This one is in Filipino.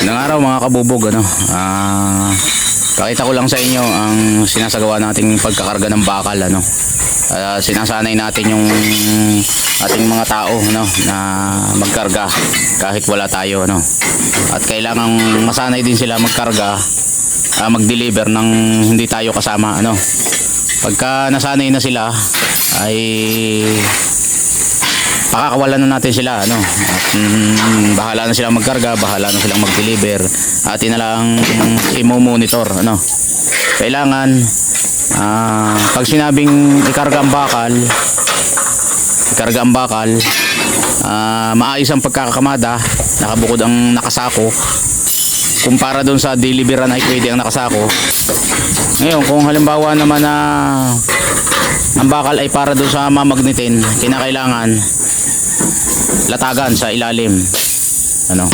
Ng araw mga kabubog ano. Ah, pakita ko lang sa inyo ang sinasagawa nating pagkakarga ng bakal ano. Ah, sinasanay natin yung ating mga tao no na magkarga kahit wala tayo ano. At kailangan masanay din sila magkarga ah, mag-deliver ng hindi tayo kasama ano. Pagka nasanay na sila ay pakakawalan na natin sila ano? Mm, bahala na silang magkarga bahala na silang mag-deliver. Atin na lang i-monitor ano? Kailangan ah, pag sinabing ikarga ang bakal ikarga ang bakal ah, maayos ang pagkakakamada nakabukod ang nakasako. Kumpara doon sa deliveran ay pwede ang nakasako. Ngayon kung halimbawa naman na ang bakal ay para doon sa mamagnetin kinakailangan latagan sa ilalim. Ano